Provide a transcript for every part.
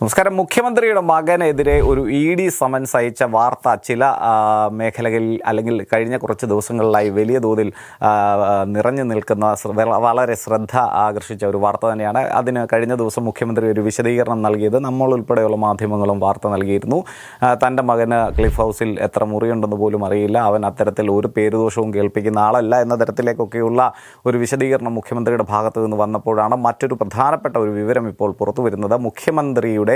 നമസ്കാരം. മുഖ്യമന്ത്രിയുടെ മകനെതിരെ ഒരു ഇ ഡി സമൻസ് അയച്ച വാർത്ത ചില മേഖലകളിൽ അല്ലെങ്കിൽ കഴിഞ്ഞ കുറച്ച് ദിവസങ്ങളിലായി വലിയ തോതിൽ നിറഞ്ഞു നിൽക്കുന്ന വളരെ ശ്രദ്ധ ആകർഷിച്ച ഒരു വാർത്ത തന്നെയാണ്. അതിന് കഴിഞ്ഞ ദിവസം മുഖ്യമന്ത്രി ഒരു വിശദീകരണം നൽകിയത്. നമ്മൾ ഉൾപ്പെടെയുള്ള മാധ്യമങ്ങളും വാർത്ത നൽകിയിരുന്നു. തന്റെ മകന് ക്ലിഫ് ഹൗസിൽ എത്ര മുറിയുണ്ടെന്ന് പോലും അറിയില്ല. അവൻ അത്തരത്തിൽ ഒരു പേരുദോഷവും കേൾപ്പിക്കുന്ന ആളല്ല എന്ന തരത്തിലേക്കൊക്കെയുള്ള ഒരു വിശദീകരണം മുഖ്യമന്ത്രിയുടെ ഭാഗത്തു നിന്ന് വന്നപ്പോഴാണ് മറ്റൊരു പ്രധാനപ്പെട്ട ഒരു വിവരം ഇപ്പോൾ പുറത്തു വരുന്നത് മുഖ്യമന്ത്രിയുടെ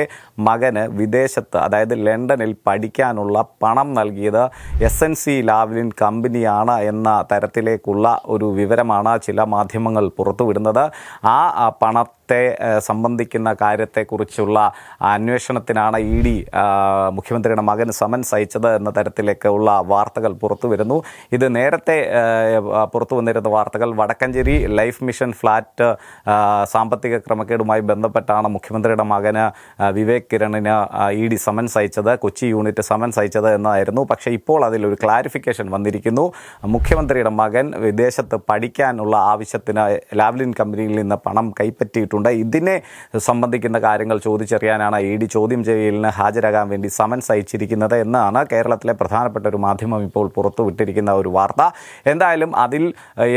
മകന് വിദേശത്ത് അതായത് ലണ്ടനിൽ പഠിക്കാനുള്ള പണം നൽകിയത് എസ് എൻ സി ലാവ്ലിൻ കമ്പനിയാണ് എന്ന തരത്തിലേക്കുള്ള ഒരു വിവരമാണ് ചില മാധ്യമങ്ങൾ പുറത്തുവിടുന്നത്. ആ പണത്തെ സംബന്ധിക്കുന്ന കാര്യത്തെക്കുറിച്ചുള്ള അന്വേഷണത്തിനാണ് ഇ ഡി മുഖ്യമന്ത്രിയുടെ മകൻ സമൻസ് അയച്ചത് എന്ന തരത്തിലേക്കുള്ള വാർത്തകൾ പുറത്തു വരുന്നു ഇത് നേരത്തെ പുറത്തു വന്നിരുന്ന വാർത്തകൾ വടക്കഞ്ചേരി ലൈഫ് മിഷൻ ഫ്ലാറ്റ് സാമ്പത്തിക ക്രമക്കേടുമായി ബന്ധപ്പെട്ടാണ് മുഖ്യമന്ത്രിയുടെ മകന് വിവേക് കിരണിന് ഇ ഡി സമൻസ് അയച്ചത് കൊച്ചി യൂണിറ്റ് സമൻസ് അയച്ചത് എന്നായിരുന്നു. പക്ഷേ ഇപ്പോൾ അതിലൊരു ക്ലാരിഫിക്കേഷൻ വന്നിരിക്കുന്നു. മുഖ്യമന്ത്രിയുടെ മകൻ വിദേശത്ത് പഠിക്കാനുള്ള ആവശ്യത്തിന് ലാവ്ലിൻ കമ്പനിയിൽ നിന്ന് പണം കൈപ്പറ്റിയിട്ടുണ്ട്. ഇതിനെ സംബന്ധിക്കുന്ന കാര്യങ്ങൾ ചോദിച്ചറിയാനാണ് ഇ ഡി ചോദ്യം ചെയ്യലിന് ഹാജരാകാൻ വേണ്ടി സമൻസ് അയച്ചിരിക്കുന്നത് എന്നാണ് കേരളത്തിലെ പ്രധാനപ്പെട്ട ഒരു മാധ്യമം ഇപ്പോൾ പുറത്തുവിട്ടിരിക്കുന്ന ഒരു വാർത്ത. എന്തായാലും അതിൽ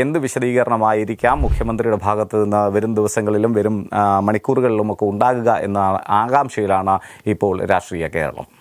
എന്ത് വിശദീകരണമായിരിക്കാം? മുഖ്യമന്ത്രിയുടെ ഭാഗത്ത് നിന്ന് വരും ദിവസങ്ങളിലും വരും മണിക്കൂറുകളിലും മണിക്കൂറുകളിലുമൊക്കെ ഉണ്ടാകുക എന്ന ആകാംക്ഷയിലാണ് ഇപ്പോൾ രാഷ്ട്രീയ കേരളം.